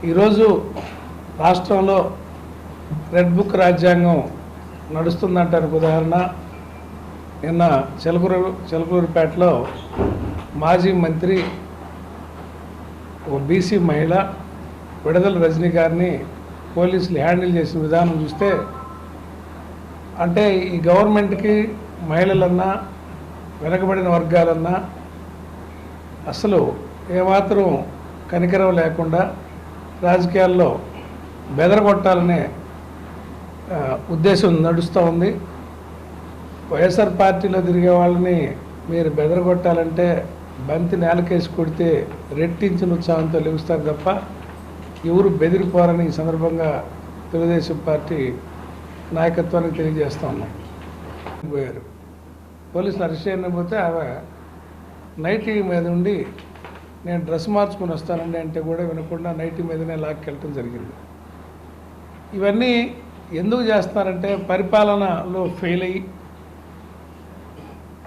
ఈరోజు రాష్ట్రంలో red book రాజ్యాంగం నడుస్తుందంటానికి ఉదాహరణ నిన్న చెలకూరు చెలకూరుపేటలో మాజీ మంత్రి ఒక బీసీ మహిళ విడుదల రజనీ గారిని పోలీసులు హ్యాండిల్ చేసిన విధానం చూస్తే అంటే ఈ గవర్నమెంట్కి మహిళలన్నా వెనకబడిన వర్గాలన్నా అసలు ఏమాత్రం కనికరం లేకుండా రాజకీయాల్లో బెదరగొట్టాలనే ఉద్దేశం నడుస్తూ ఉంది. వైఎస్ఆర్ పార్టీలో తిరిగే వాళ్ళని మీరు బెదరగొట్టాలంటే బంతి నేలకేసి కొడితే రెట్టించిన ఉత్సాహంతో లెగుస్తారు తప్ప ఎవరు బెదిరిపోరని ఈ సందర్భంగా తెలుగుదేశం పార్టీ నాయకత్వానికి తెలియజేస్తా ఉన్నాం. పోయారు. పోలీసులు అరెస్ట్ చేయకపోతే ఆమె నైటీ మీద ఉండి నేను డ్రెస్ మార్చుకుని వస్తానండి అంటే కూడా వినకుండా నైట్ మీదనే లాక్కెళ్ళటం జరిగింది. ఇవన్నీ ఎందుకు చేస్తున్నారంటే పరిపాలనలో ఫెయిల్ అయ్యి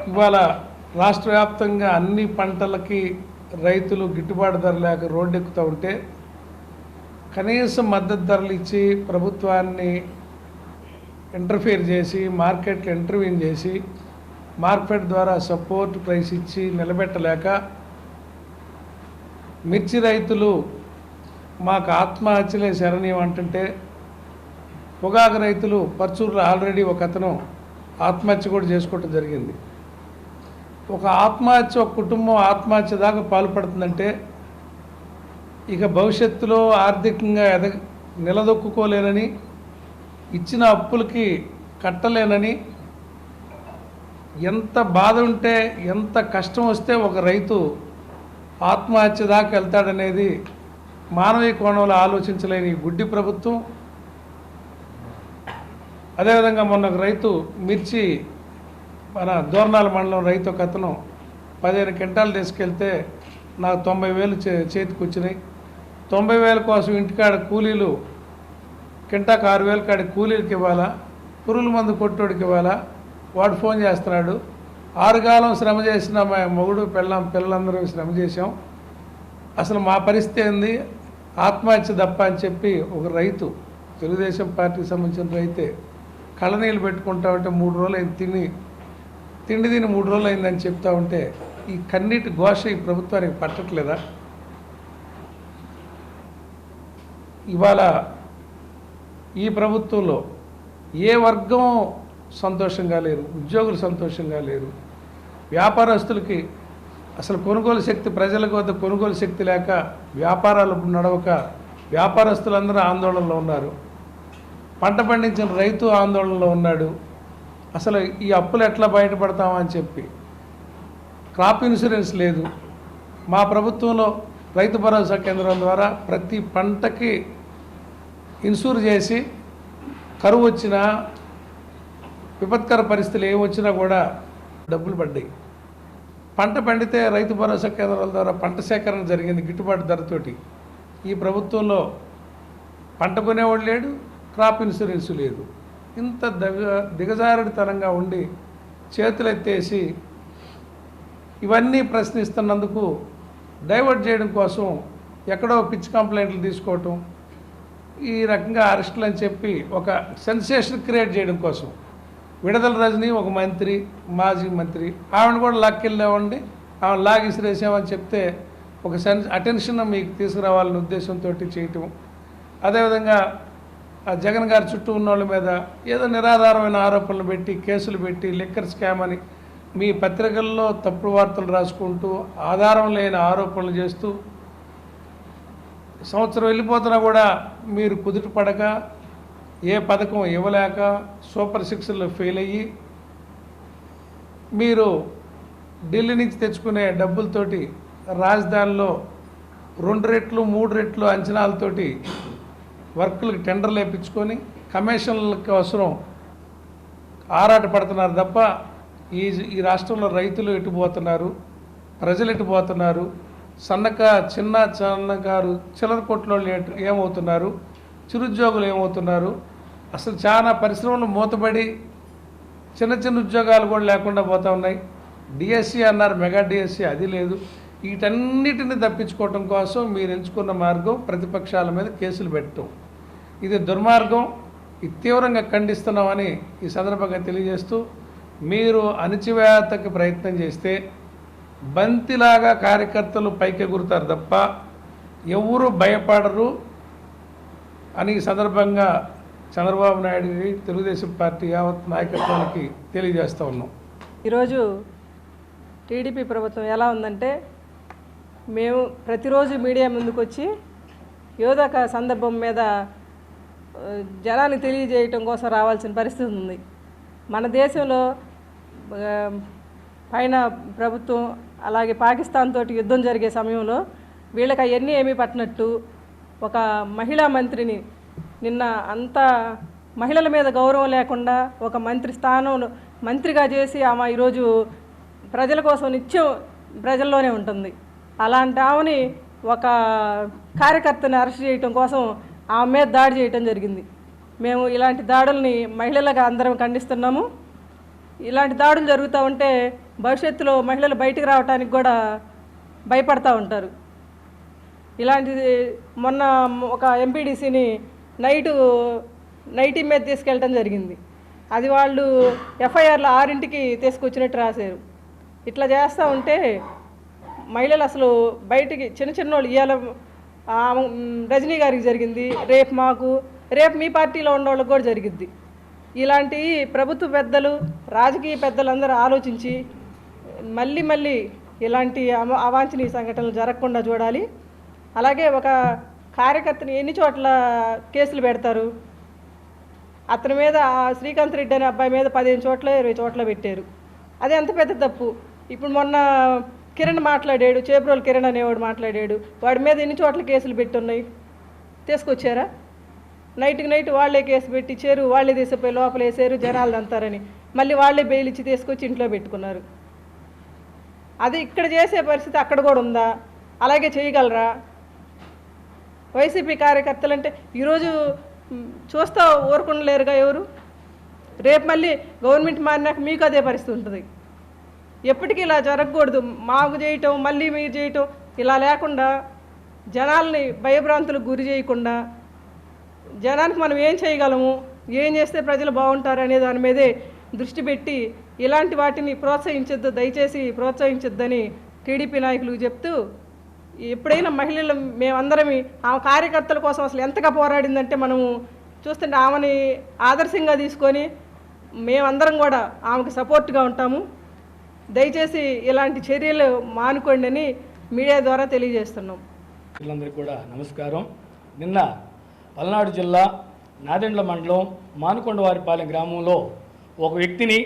ఇవాళ రాష్ట్ర వ్యాప్తంగా అన్ని పంటలకి రైతులు గిట్టుబాటు ధర లేక రోడ్డు ఎక్కుతూ ఉంటే కనీసం మద్దతు ధరలు ఇచ్చి ప్రభుత్వాన్ని ఇంటర్ఫియర్ చేసి మార్కెట్లో ఇంటర్వ్యూన్ చేసి మార్కెట్ ద్వారా సపోర్ట్ ప్రైస్ ఇచ్చి నిలబెట్టలేక మిర్చి రైతులు మాకు ఆత్మహత్యలే శరణ్యం అంటుంటే పొగాకు రైతులు పర్చూరులో ఆల్రెడీ ఒక అతను ఆత్మహత్య కూడా చేసుకోవటం జరిగింది. ఒక ఆత్మహత్య ఒక కుటుంబం ఆత్మహత్య దాకా పాల్పడుతుందంటే ఇక భవిష్యత్తులో ఆర్థికంగా ఎద నిలదొక్కుకోలేనని ఇచ్చిన అప్పులకి కట్టలేనని ఎంత బాధ ఉంటే ఎంత కష్టం వస్తే ఒక రైతు ఆత్మహత్య దాకా వెళ్తాడనేది మానవీయ కోణంలో ఆలోచించలేని గుడ్డి ప్రభుత్వం. అదేవిధంగా మొన్న రైతు మిర్చి మన దోర్నాల మండలం రైతు కథను పదిహేను క్వింటాలు తీసుకెళ్తే నాకు తొంభై వేలు చే చేతికి వచ్చినాయి. తొంభై వేల కోసం ఇంటికాడ కూలీలు కింటాకు ఆరు వేలు కాడి కూలీలకి ఇవ్వాలా? పురుగుల మందు కొట్టోడికి ఇవ్వాలా? వాడు ఫోన్ చేస్తున్నాడు. ఆరుగాలం శ్రమ చేసిన మా మొగుడు పిల్లం పిల్లలందరూ శ్రమ చేసాం అసలు మా పరిస్థితి ఏంది? ఆత్మహత్య తప్ప అని చెప్పి ఒక రైతు తెలుగుదేశం పార్టీకి సంబంధించిన రైతే కళ్ళనీళ్ళు పెట్టుకుంటా ఉంటే మూడు రోజులు అయింది తిని తిండి తిని మూడు రోజులు అయిందని చెప్తా ఉంటే ఈ కన్నీటి ఘోష ఈ ప్రభుత్వానికి పట్టట్లేదా? ఇవాళ ఈ ప్రభుత్వంలో ఏ వర్గం సంతోషంగా లేరు ఉద్యోగులు సంతోషంగా లేరు. వ్యాపారస్తులకి అసలు కొనుగోలు శక్తి ప్రజలకు వద్ద కొనుగోలు శక్తి లేక వ్యాపారాలు నడవక వ్యాపారస్తులందరూ ఆందోళనలో ఉన్నారు. పంట పండించిన రైతు ఆందోళనలో ఉన్నాడు. అసలు ఈ అప్పులు ఎట్లా బయటపడతామని చెప్పి. క్రాప్ ఇన్సూరెన్స్ లేదు. మా ప్రభుత్వంలో రైతు భరోసా కేంద్రం ద్వారా ప్రతి పంటకి ఇన్సూర్ చేసి కరువు వచ్చినా విపత్కర పరిస్థితులు ఏమి వచ్చినా కూడా డబ్బులు పడ్డాయి. పంట పండితే రైతు భరోసా కేంద్రాల ద్వారా పంట సేకరణ జరిగింది గిట్టుబాటు ధరతోటి. ఈ ప్రభుత్వంలో పంట కొనేవాడు లేడు క్రాప్ ఇన్సూరెన్స్ లేదు. ఇంత దిగ దిగజారుడితనంగా ఉండి చేతులు ఎత్తేసి ఇవన్నీ ప్రశ్నిస్తున్నందుకు డైవర్ట్ చేయడం కోసం ఎక్కడో పిచ్చి కంప్లైంట్లు తీసుకోవటం ఈ రకంగా అరెస్టులు అని చెప్పి ఒక సెన్సేషన్ క్రియేట్ చేయడం కోసం విడుదల రజని ఒక మంత్రి మాజీ మంత్రి. ఆవిడ కూడా లాక్కెళ్ళామండి. ఆమె లాగిసిరేసామని చెప్తే ఒక సెన్ అటెన్షన్ మీకు తీసుకురావాలనే ఉద్దేశంతో చేయటం. అదేవిధంగా ఆ జగన్ గారి చుట్టూ ఉన్న వాళ్ళ మీద ఏదో నిరాధారమైన ఆరోపణలు పెట్టి కేసులు పెట్టి లిక్కర్ స్కామ్ అని మీ పత్రికల్లో తప్పుడు వార్తలు రాసుకుంటూ ఆధారం లేని ఆరోపణలు చేస్తూ సంవత్సరం వెళ్ళిపోతున్నా కూడా మీరు కుదుట పడక ఏ పథకం ఇవ్వలేక సూపర్ సిక్స్లో ఫెయిల్ అయ్యి మీరు ఢిల్లీ నుంచి తెచ్చుకునే డబ్బులతోటి రాజధానిలో రెండు రెట్లు మూడు రెట్లు అంచనాలతోటి వర్కులకు టెండర్లు వేయించుకొని కమిషన్ల కోసం ఆరాట పడుతున్నారు తప్ప ఈ ఈ రాష్ట్రంలో రైతులు ఎటుపోతున్నారు ప్రజలు ఎటుపోతున్నారు సన్నక చిన్న చిన్నగారు చిల్లర కొట్లోళ్ళు ఏమవుతున్నారు చిరుద్యోగులు ఏమవుతున్నారు అసలు చాలా పరిశ్రమలు మూతపడి చిన్న చిన్న ఉద్యోగాలు కూడా లేకుండా పోతూ ఉన్నాయి. డిఎస్సి అన్నారు మెగా డిఎస్సి అది లేదు. వీటన్నిటిని తప్పించుకోవటం కోసం మీరు ఎంచుకున్న మార్గం ప్రతిపక్షాల మీద కేసులు పెట్టడం ఇది దుర్మార్గం. ఇది తీవ్రంగా ఖండిస్తున్నామని ఈ సందర్భంగా తెలియజేస్తూ మీరు అణచివేతకి ప్రయత్నం చేస్తే బంతిలాగా కార్యకర్తలు పైకెగురుతారు తప్ప ఎవరు భయపడరు అని ఈ సందర్భంగా చంద్రబాబు నాయుడుకి తెలుగుదేశం పార్టీ యావత్ నాయకత్వానికి తెలియజేస్తూ ఉన్నాం. ఈరోజు టీడీపీ ప్రభుత్వం ఎలా ఉందంటే మేము ప్రతిరోజు మీడియా ముందుకు వచ్చి ఏదో ఒక సందర్భం మీద జనాన్ని తెలియజేయటం కోసం రావాల్సిన పరిస్థితి ఉంది. మన దేశంలో పైన ప్రభుత్వం అలాగే పాకిస్తాన్ తోటి యుద్ధం జరిగే సమయంలో వీళ్ళకి అవన్నీ ఏమీ పట్టినట్టు ఒక మహిళా మంత్రిని నిన్న అంత మహిళల మీద గౌరవం లేకుండా ఒక మంత్రి స్థానంలో మంత్రిగా చేసి ఆమె ఈరోజు ప్రజల కోసం నిత్యం ప్రజల్లోనే ఉంటుంది. అలాంటి ఆమెని ఒక కార్యకర్తని అరెస్ట్ చేయటం కోసం ఆమె మీద దాడి చేయటం జరిగింది. మేము ఇలాంటి దాడుల్ని మహిళలకు అందరం ఖండిస్తున్నాము. ఇలాంటి దాడులు జరుగుతూ ఉంటే భవిష్యత్తులో మహిళలు బయటికి రావడానికి కూడా భయపడతా ఉంటారు. ఇలాంటిది మొన్న ఒక ఎంపీడీసీని నైటు నైటీ మీద తీసుకెళ్ళటం జరిగింది. అది వాళ్ళు ఎఫ్ఐఆర్లో ఆరింటికి తీసుకొచ్చినట్టు రాశారు. ఇట్లా చేస్తూ ఉంటే మహిళలు అసలు బయటికి చిన్న చిన్న వాళ్ళు ఇవాళ రజనీ గారికి జరిగింది రేపు మాకు రేపు మీ పార్టీలో ఉన్న కూడా జరిగిద్ది. ఇలాంటి ప్రభుత్వ పెద్దలు రాజకీయ పెద్దలందరూ ఆలోచించి మళ్ళీ మళ్ళీ ఇలాంటి అవాంఛనీయ సంఘటనలు జరగకుండా చూడాలి. అలాగే ఒక కార్యకర్తని ఎన్ని చోట్ల కేసులు పెడతారు? అతని మీద శ్రీకాంత్ రెడ్డి అనే అబ్బాయి మీద పదిహేను చోట్ల ఇరవై చోట్ల పెట్టారు. అది ఎంత పెద్ద తప్పు? ఇప్పుడు మొన్న కిరణ్ మాట్లాడాడు చేబ్రోల్ కిరణ్ అనేవాడు మాట్లాడాడు. వాడి మీద ఎన్ని చోట్ల కేసులు పెట్టున్నాయి? తీసుకొచ్చారా? నైట్కి నైట్ వాళ్ళే కేసు పెట్టి చేరు వాళ్ళే తీసిపోయి లోపల వేసారు జనాలు అంతారని. మళ్ళీ వాళ్ళే బెయిల్ ఇచ్చి తీసుకొచ్చి ఇంట్లో పెట్టుకున్నారు. అది ఇక్కడ చేసే పరిస్థితి అక్కడ కూడా ఉందా? అలాగే చేయగలరా? వైసీపీ కార్యకర్తలు అంటే ఈరోజు చూస్తా ఊరుకుండలేరుగా ఎవరు? రేపు మళ్ళీ గవర్నమెంట్ మారినాక మీకు అదే పరిస్థితి ఉంటుంది. ఎప్పటికీ ఇలా జరగకూడదు. మాకు చేయటం మళ్ళీ మీరు చేయటం ఇలా లేకుండా జనాల్ని భయభ్రాంతులకు గురి చేయకుండా జనానికి మనం ఏం చేయగలము? ఏం చేస్తే ప్రజలు బాగుంటారు అనే దాని మీదే దృష్టి పెట్టి ఇలాంటి వాటిని ప్రోత్సహించొద్దు దయచేసి ప్రోత్సహించొద్దని టీడీపీ నాయకులు చెప్తూ ఎప్పుడైనా మహిళలు మేమందరం ఆమె కార్యకర్తల కోసం అసలు ఎంతగా పోరాడిందంటే మనము చూస్తుంటే ఆమెని ఆదర్శంగా తీసుకొని మేమందరం కూడా ఆమెకు సపోర్ట్గా ఉంటాము. దయచేసి ఇలాంటి చర్యలు మానుకోండి అని మీడియా ద్వారా తెలియజేస్తున్నాం. వీళ్ళందరికీ కూడా నమస్కారం. నిన్న పల్నాడు జిల్లా నాదెండ్ల మండలం మానుకొండవారిపాలెం గ్రామంలో ఒక వ్యక్తిని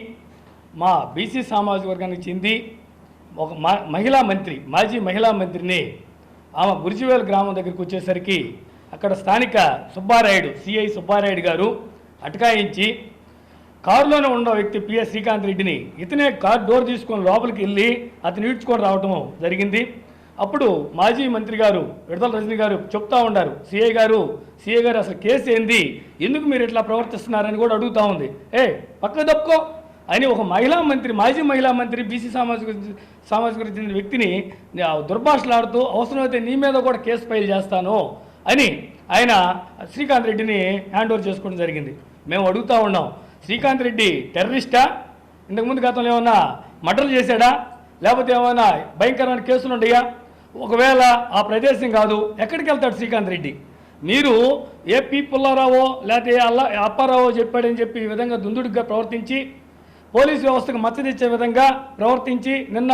మా బీసీ సామాజిక వర్గానికి చెంది ఒక మా- మహిళా మంత్రి మాజీ మహిళా మంత్రిని ఆమె గురిజివేలు గ్రామం దగ్గరికి వచ్చేసరికి అక్కడ స్థానిక సుబ్బారాయుడు సిఐ సుబ్బారాయుడు గారు అటకాయించి కారులోనే ఉన్న వ్యక్తి పిఎస్ శ్రీకాంత్ రెడ్డిని ఇతనే కార్ డోర్ తీసుకొని లోపలికి వెళ్ళి అతను ఈడ్చుకొని రావటం జరిగింది. అప్పుడు మాజీ మంత్రి గారు విడతల రజనీ గారు చెప్తా ఉన్నారు. సిఐ గారు సిఐ గారు అసలు కేసు ఏంది? ఎందుకు మీరు ఇట్లా ప్రవర్తిస్తున్నారని కూడా అడుగుతా ఉంది. ఏ పక్క దప్పుకో. అని ఒక మహిళా మంత్రి మాజీ మహిళా మంత్రి బీసీ సామాజిక సామాజిక చెందిన వ్యక్తిని ఆ, దుర్భాషలాడుతూ అవసరమైతే నీ మీద కూడా కేసు ఫైల్ చేస్తాను అని ఆయన శ్రీకాంత్ రెడ్డిని హ్యాండ్ ఓవర్ చేసుకోవడం జరిగింది. మేము అడుగుతా ఉన్నాం శ్రీకాంత్ రెడ్డి టెర్రరిస్టా? ఇంతకుముందు గతంలో ఏమన్నా మర్డర్లు చేశాడా? లేకపోతే ఏమైనా భయంకరమైన కేసులు ఉన్నాయా? ఒకవేళ ఆ ప్రదేశం కాదు ఎక్కడికి వెళ్తాడు శ్రీకాంత్ రెడ్డి? మీరు ఏ పి పుల్లారావో లేకపోతే అల్లా అప్పారావో చెప్పాడని చెప్పి ఈ విధంగా దుందుడుగా ప్రవర్తించి పోలీస్ వ్యవస్థకు మచ్చదిచ్చే విధంగా ప్రవర్తించి నిన్న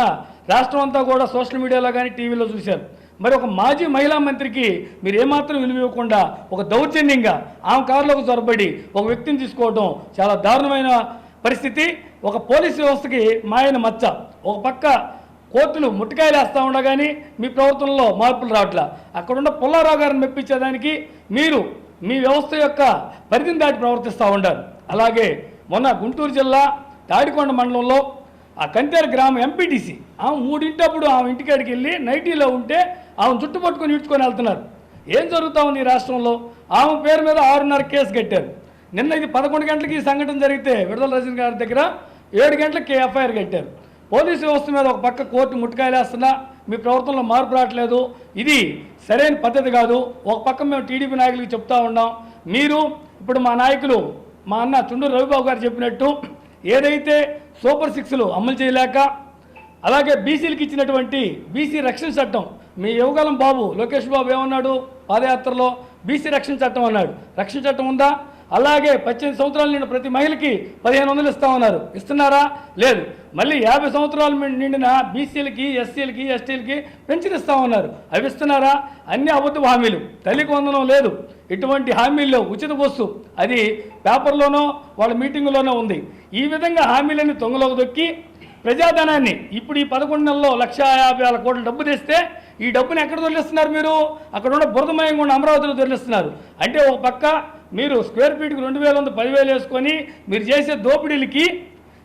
రాష్ట్రం అంతా కూడా సోషల్ మీడియాలో కానీ టీవీలో చూశారు. మరి ఒక మాజీ మహిళా మంత్రికి మీరు ఏమాత్రం విలువ ఇవ్వకుండా ఒక దౌర్జన్యంగా ఆమె కారులోకి చొరబడి ఒక వ్యక్తిని తీసుకోవడం చాలా దారుణమైన పరిస్థితి. ఒక పోలీసు వ్యవస్థకి మాయన మచ్చ. ఒక పక్క కోర్టులు ముట్టకాయలు వేస్తూ ఉండగాని మీ ప్రవర్తనలో మార్పులు రావట్లా. అక్కడున్న పుల్లారావు గారిని మెప్పించేదానికి మీరు మీ వ్యవస్థ యొక్క పరిధిని దాటి ప్రవర్తిస్తూ ఉండారు అలాగే మొన్న గుంటూరు జిల్లా తాడికొండ మండలంలో ఆ కంతేరు గ్రామం ఎంపీటీసీ ఆమె మూడింటప్పుడు ఆమె ఇంటికాడికి వెళ్ళి నైటీలో ఉంటే ఆమె చుట్టుపట్టుకుని ఇడ్చుకొని వెళ్తున్నారు. ఏం జరుగుతూ ఉంది ఈ రాష్ట్రంలో? ఆమె పేరు మీద ఆరున్నర కేసు కట్టారు. నిన్న ఇది పదకొండు గంటలకి ఈ సంఘటన జరిగితే విడుదల రజని గారి దగ్గర ఏడు గంటలకి ఎఫ్ఐఆర్ కట్టారు. పోలీసు వ్యవస్థ మీద ఒక పక్క కోర్టు ముట్టుకాయలేస్తున్నా మీ ప్రవర్తనలో మార్పు రావట్లేదు. ఇది సరైన పద్ధతి కాదు. ఒక పక్క మేము టీడీపీ నాయకులకి చెప్తా ఉన్నాం. మీరు ఇప్పుడు మా నాయకులు మా అన్న చుండూరు రవిబాబు గారు చెప్పినట్టు ఏదైతే సూపర్ సిక్స్లు అమలు చేయలేక అలాగే బీసీలకు ఇచ్చినటువంటి బీసీ రక్షణ చట్టం మీ యువగలం బాబు లోకేష్ బాబు ఏమన్నాడు? పాదయాత్రలో బీసీ రక్షణ చట్టం అన్నాడు. రక్షణ చట్టం ఉందా? అలాగే పద్దెనిమిది సంవత్సరాలు నిండిన ప్రతి మహిళకి పదిహేను వందలు ఇస్తామన్నారు. ఇస్తున్నారా? లేదు. మళ్ళీ యాభై సంవత్సరాలు నిండిన బీసీలకి ఎస్సీలకి ఎస్టీలకి పెన్షన్ ఇస్తామన్నారు. అవి ఇస్తున్నారా? అన్ని అబద్ధ హామీలు. తల్లికి వందనం లేదు. ఎటువంటి హామీల్లో ఉచిత బస్సు. అది పేపర్లోనో వాళ్ళ మీటింగులోనో ఉంది. ఈ విధంగా హామీలన్నీ తొంగలోకి దొక్కి ప్రజాధనాన్ని ఇప్పుడు ఈ పదకొండు నెలల్లో లక్ష యాభై వేల కోట్ల డబ్బు తెస్తే ఈ డబ్బుని ఎక్కడ దొరికిస్తున్నారు మీరు? అక్కడ ఉన్న బురదమయం ఉన్న అమరావతిలో దొరికిస్తున్నారు అంటే ఒక పక్క మీరు స్క్వేర్ ఫీట్కి రెండు వేల ఉంది పదివేలు వేసుకొని మీరు చేసే దోపిడీలకి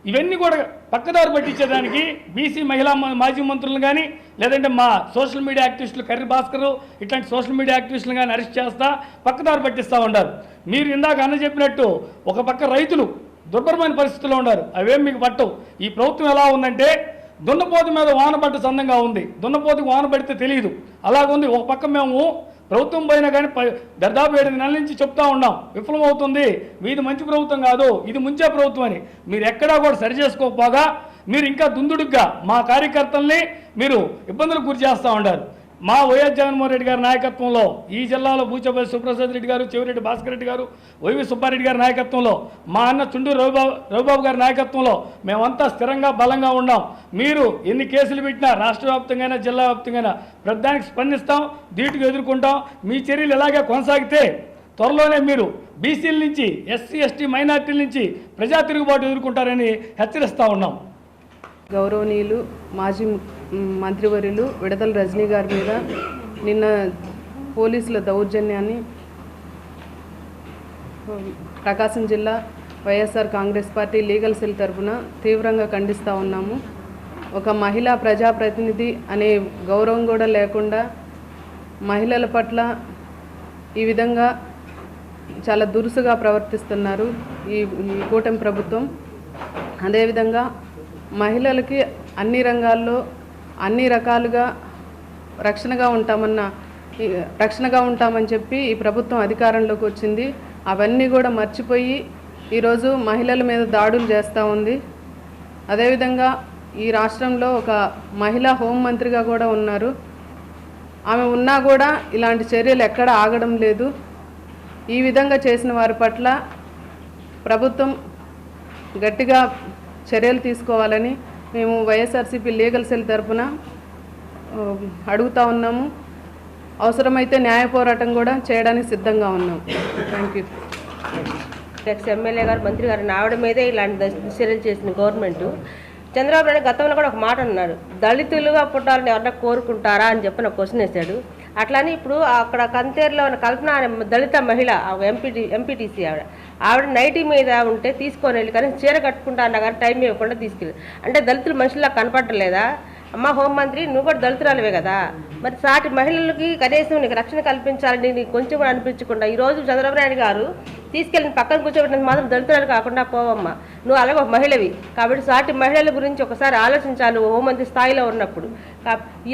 ఇవన్నీ కూడా పక్కదారి పట్టించేదానికి బీసీ మహిళా మాజీ మంత్రులను కానీ లేదంటే మా social media activists Karri Bhaskar ఇట్లాంటి సోషల్ మీడియా యాక్టివిస్టులు కానీ అరెస్ట్ చేస్తా పక్కదారి పట్టిస్తూ ఉన్నారు మీరు ఇందాక అన్న చెప్పినట్టు ఒక పక్క రైతులు దుర్భరమైన పరిస్థితుల్లో ఉన్నారు. అవేం మీకు పట్టవు. ఈ ప్రభుత్వం ఎలా ఉందంటే దున్నపోతు మీద వాన పట్టు సందంగా ఉంది. దున్నపోతుకు వాన పడితే తెలియదు. అలాగుంది. ఒక పక్క మేము ప్రభుత్వం పోయినా కానీ ప- దాదాపు ఏడు నెలల నుంచి చెప్తా ఉన్నాం. విఫలమవుతుంది. మీది మంచి ప్రభుత్వం కాదు. ఇది ముంచే ప్రభుత్వం అని. మీరు ఎక్కడా కూడా సరి చేసుకోకపోగా మీరు ఇంకా దుందుడుగ్గా మా కార్యకర్తల్ని మీరు ఇబ్బందులకు గురి చేస్తూ ఉండారు. మా వైఎస్ జగన్మోహన్ రెడ్డి గారి నాయకత్వంలో ఈ జిల్లాలో బూచపల్లి సుప్రసాద్ రెడ్డి గారు చెవిరెడ్డి భాస్కర్ రెడ్డి గారు వైవి సుబ్బారెడ్డి గారి నాయకత్వంలో మా అన్న చుండూరు రవిబాబు రవిబాబు గారి నాయకత్వంలో మేమంతా స్థిరంగా బలంగా ఉన్నాం. మీరు ఎన్ని కేసులు పెట్టినా రాష్ట్ర వ్యాప్తంగా జిల్లా వ్యాప్తంగా ప్రతిదానికి స్పందిస్తాం ధీటుగా ఎదుర్కొంటాం. మీ చర్యలు ఇలాగే కొనసాగితే త్వరలోనే మీరు బీసీల నుంచి ఎస్సీ ఎస్టీ మైనార్టీల నుంచి ప్రజా తిరుగుబాటు ఎదుర్కొంటారని హెచ్చరిస్తూ ఉన్నాం. గౌరవనీయులు మాజీ మంత్రివర్యులు విడతల రజనీ గారి మీద నిన్న పోలీసుల దౌర్జన్యాన్ని ప్రకాశం జిల్లా YSR Congress party legal cell తరఫున తీవ్రంగా ఖండిస్తూ ఉన్నాము. ఒక మహిళా ప్రజాప్రతినిధి అనే గౌరవం కూడా లేకుండా మహిళల పట్ల ఈ విధంగా చాలా దురుసుగా ప్రవర్తిస్తున్నారు ఈ కూటమి ప్రభుత్వం. అదేవిధంగా మహిళలకి అన్ని రంగాల్లో అన్ని రకాలుగా రక్షణగా ఉంటామన్న రక్షణగా ఉంటామని చెప్పి ఈ ప్రభుత్వం అధికారంలోకి వచ్చింది. అవన్నీ కూడా మర్చిపోయి ఈరోజు మహిళల మీద దాడులు చేస్తూ ఉంది. అదేవిధంగా ఈ రాష్ట్రంలో ఒక మహిళా హోంమంత్రిగా కూడా ఉన్నారు. ఆమె ఉన్నా కూడా ఇలాంటి చర్యలు ఎక్కడ ఆగడం లేదు. ఈ విధంగా చేసిన వారి పట్ల ప్రభుత్వం గట్టిగా చర్యలు తీసుకోవాలని మేము వైఎస్ఆర్సీపీ లీగల్ సెల్ తరఫున అడుగుతా ఉన్నాము. అవసరమైతే న్యాయ పోరాటం కూడా చేయడానికి సిద్ధంగా ఉన్నాం. థ్యాంక్ యూ ఎక్స్ ఎమ్మెల్యే గారు మంత్రి గారు ఆవిడ మీదే ఇలాంటి చర్యలు చేసిన గవర్నమెంట్. చంద్రబాబు నాయుడు గతంలో కూడా ఒక మాట అన్నారు. దళితులుగా పుట్టాలని ఎవరన్నా కోరుకుంటారా అని చెప్పి నాకు క్వశ్చన్ వేశాడు. అట్లానే ఇప్పుడు అక్కడ కంతేరులో ఉన్న కల్పన అనే దళిత మహిళ ఎంపీటీ ఎంపీటీసీ ఆవిడ ఆవిడ నైటీ మీద ఉంటే తీసుకొని వెళ్ళి కానీ చీర కట్టుకుంటా అన్నా కానీ టైం ఇవ్వకుండా తీసుకెళ్ళి అంటే దళితులు మనుషుల్లా కనపడలేదా అమ్మ హోంమంత్రి నువ్వు కూడా దళితురాలివే కదా? మరి సాటి మహిళలకి కనీసం నీకు రక్షణ కల్పించాలని నీకు కొంచెం కూడా అనిపించకుండా ఈరోజు చంద్రబాబు నాయుడు గారు తీసుకెళ్ళి పక్కన కూర్చోబెట్టినందుకు మాత్రం దళితురాలు కాకుండా పోవమ్మా. నువ్వు అలాగే ఒక మహిళవి. కాబట్టి సాటి మహిళల గురించి ఒకసారి ఆలోచించాలి ఓ హోంమంత్రి స్థాయిలో ఉన్నప్పుడు.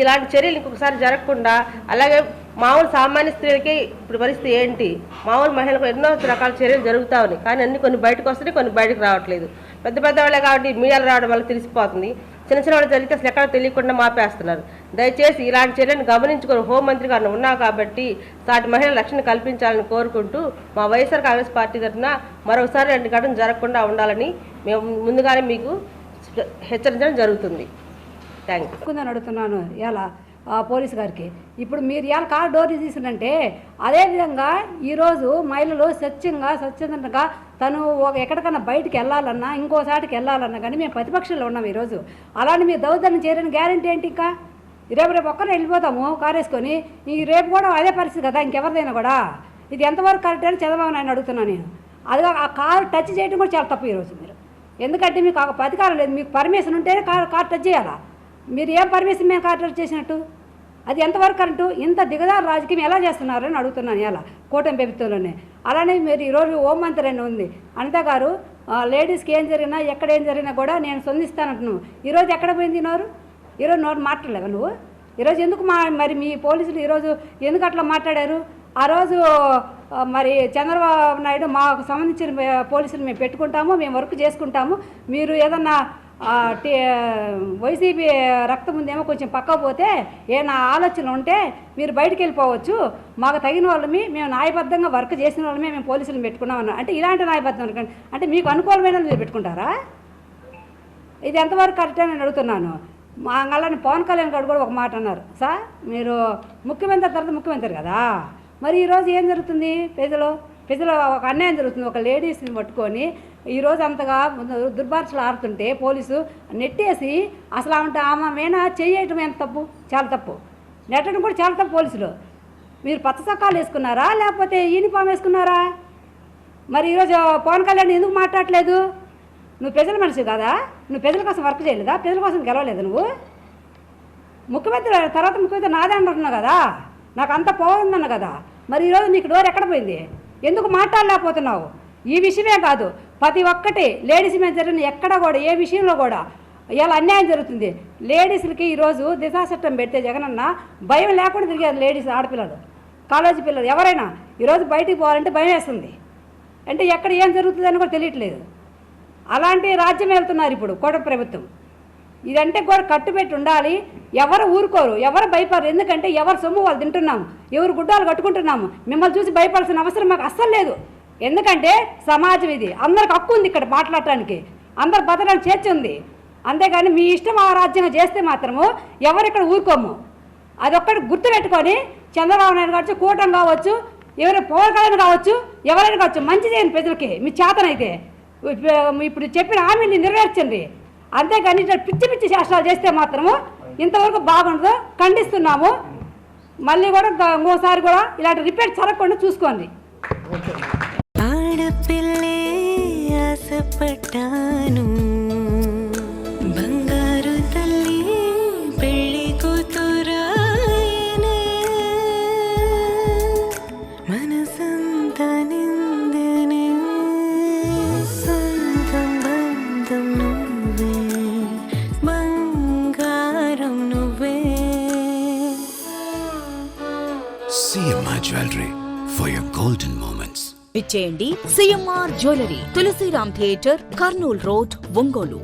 ఇలాంటి చర్యలు ఇంకొకసారి జరగకుండా అలాగే మామూలు సామాన్య స్త్రీలకి ఇప్పుడు పరిస్థితి ఏంటి? మామూలు మహిళలకు ఎన్నో రకాల చర్యలు జరుగుతూ ఉన్నాయి. కానీ అన్ని కొన్ని బయటకు వస్తున్నాయి కొన్ని బయటకు రావట్లేదు. పెద్ద పెద్ద వాళ్ళే కాబట్టి మీడియాలు రావడం వల్ల తెలిసిపోతుంది. చిన్న చిన్న వాళ్ళు జరిగితే అసలు ఎక్కడ తెలియకుండా మాపేస్తున్నారు. దయచేసి ఇలాంటి చర్యలను గమనించుకొని హోంమంత్రి గారు ఉన్నావు కాబట్టి సాటి మహిళల రక్షణ కల్పించాలని కోరుకుంటూ మా వైఎస్ఆర్ కాంగ్రెస్ పార్టీ తరఫున మరోసారి రెండు ఘటన జరగకుండా ఉండాలని మేము ముందుగానే మీకు హెచ్చరించడం జరుగుతుంది. థ్యాంక్ యూ అడుగుతున్నాను ఎలా? పోలీస్ గారికి. ఇప్పుడు మీరు ఇవాళ కార్ డోర్ తీసిందంటే అదేవిధంగా ఈరోజు మహిళలు స్వచ్ఛంగా స్వచ్ఛందంగా తను ఎక్కడికన్నా బయటకు వెళ్ళాలన్నా ఇంకోసారికి వెళ్ళాలన్నా కానీ మేము ప్రతిపక్షంలో ఉన్నాం ఈరోజు. అలాంటి మీరు దౌర్జన్యం చేయడానికి గ్యారంటీ ఏంటి ఇంకా? రేపు రేపు ఒక్కరే వెళ్ళిపోతాము కారు వేసుకొని. ఈ రేపు కూడా అదే పరిస్థితి కదా ఇంకెవరిదైనా కూడా? ఇది ఎంతవరకు కరెక్ట్ అని చంద్రబాబు నాయుడు అడుగుతున్నాను నేను. అది ఆ కారు టచ్ చేయడం కూడా చాలా తప్పు ఈరోజు మీరు. ఎందుకంటే మీకు ఆ అధికారం లేదు. మీకు పర్మిషన్ ఉంటేనే కార్ కార్ టచ్ చేయాలా? మీరు ఏం పర్మిషన్ మేము కార్ టచ్ చేసినట్టు? అది ఎంతవరకు కరెక్టు? ఇంత దిగదారు రాజకీయం ఎలా చేస్తున్నారు అని అడుగుతున్నాను ఇలా కూటమి ప్రభుత్వంలోనే. అలానే మీరు ఈరోజు హోం మంత్రి అని ఉంది. అనిత గారు లేడీస్కి ఏం జరిగినా ఎక్కడ ఏం జరిగినా కూడా నేను స్పందిస్తానంటున్నావు ఈరోజు ఎక్కడ పోయింది నోరు? ఈరోజు నోరు మాట్లాడలేవు నువ్వు? ఈరోజు ఎందుకు మా మరి మీ పోలీసులు ఈరోజు ఎందుకు అట్లా మాట్లాడారు? ఆ రోజు మరి చంద్రబాబు నాయుడు మాకు సంబంధించిన పోలీసులు మేము పెట్టుకుంటాము మేము వర్క్ చేసుకుంటాము. మీరు ఏదన్నా వైసీపీ రక్తం ఉందేమో కొంచెం పక్క పోతే ఏమైనా ఆలోచనలు ఉంటే మీరు బయటికి వెళ్ళిపోవచ్చు. మాకు తగిన వాళ్ళమి మేము న్యాయబద్ధంగా వర్క్ చేసిన వాళ్ళమే మేము పోలీసులు పెట్టుకున్నామన్నా అంటే ఇలాంటి న్యాయబద్ధం అంటే మీకు అనుకూలమైన మీరు పెట్టుకుంటారా? ఇది ఎంతవరకు కరెక్ట్ అని అడుగుతున్నాను. మా అంగళ్ళని పవన్ కళ్యాణ్ గారు కూడా ఒక మాట అన్నారు. సార్ మీరు ముఖ్యమంత్రి తర్వాత ముఖ్యమంత్రి కదా? మరి ఈరోజు ఏం జరుగుతుంది? ప్రజలు ప్రజలు ఒక అన్యాయం జరుగుతుంది. ఒక లేడీస్ని పట్టుకొని ఈరోజు అంతగా దుర్భాషలు ఆడుతుంటే పోలీసు నెట్టేసి అసలు ఆమె ఆమె మీద చేయటం ఎంత తప్పు? చాలా తప్పు. నెట్టడం కూడా చాలా తప్పు పోలీసులు. మీరు పచ్చ చక్కాలు వేసుకున్నారా? లేకపోతే యూనిఫామ్ వేసుకున్నారా? మరి ఈరోజు పవన్ కళ్యాణ్ ఎందుకు మాట్లాడలేదు నువ్వు ప్రజల మనిషి కదా? నువ్వు ప్రజల కోసం వర్క్ చేయలేదా? ప్రజల కోసం గెలవలేదు నువ్వు? ముఖ్యమంత్రి తర్వాత ముఖ్యమంత్రి నాదే అంటున్నావు కదా? నాకు అంత పోవుందన్న కదా? మరి ఈరోజు నీకు డోర్ ఎక్కడ పోయింది? ఎందుకు మాట్లాడలేకపోతున్నావు? ఈ విషయమే కాదు. ప్రతి ఒక్కటి లేడీస్ మీద జరిగిన ఎక్కడ కూడా ఏ విషయంలో కూడా ఇలా అన్యాయం జరుగుతుంది. లేడీస్లకి ఈరోజు దిశా చట్టం పెడితే జగనన్న భయం లేకుండా తిరిగారు లేడీస్ ఆడపిల్లలు కాలేజీ పిల్లలు. ఎవరైనా ఈరోజు బయటికి పోవాలంటే భయం వేస్తుంది. అంటే ఎక్కడ ఏం జరుగుతుందని కూడా తెలియట్లేదు. అలాంటి రాజ్యం వెళ్తున్నారు ఇప్పుడు కోట ప్రభుత్వం. ఇదంటే కూడా కట్టుబెట్టి ఉండాలి. ఎవరు ఊరుకోరు ఎవరు భయపడరు. ఎందుకంటే ఎవరు సొమ్ము వాళ్ళు తింటున్నాము. ఎవరు గుడ్డాలు కట్టుకుంటున్నాము. మిమ్మల్ని చూసి భయపడాల్సిన అవసరం మాకు అస్సలు లేదు. ఎందుకంటే సమాజం ఇది. అందరికి హక్కు ఉంది ఇక్కడ మాట్లాడటానికి. అందరు బతకడానికి చేర్చి ఉంది. అంతేగాని మీ ఇష్టం ఆ చేస్తే మాత్రము ఎవరు ఇక్కడ ఊరుకోము. అదొక్కటి గుర్తుపెట్టుకొని చంద్రబాబు నాయుడు కావచ్చు కూటమి కావచ్చు ఎవరు పవన్ కళ్యాణ్ కావచ్చు ఎవరైనా కావచ్చు మంచి చేయండి ప్రజలకి మీ చేతనైతే ఇప్పుడు- ఇప్పుడు చెప్పిన హామీని నెరవేర్చండి. అంతేగాని ఇట్లా పిచ్చి పిచ్చి శాస్త్రాలు చేస్తే మాత్రము ఇంతవరకు బాగుండదు ఖండిస్తున్నాము. మళ్ళీ కూడా ఇంకోసారి కూడా ఇలాంటి రిపేర్ జరగకుండా చూసుకోండి. ஆடப்பில்லே ஆசைப்பட்டானோ విచ్చేయండి CMR jewellery Tulasiram theatre Kurnool road Ongole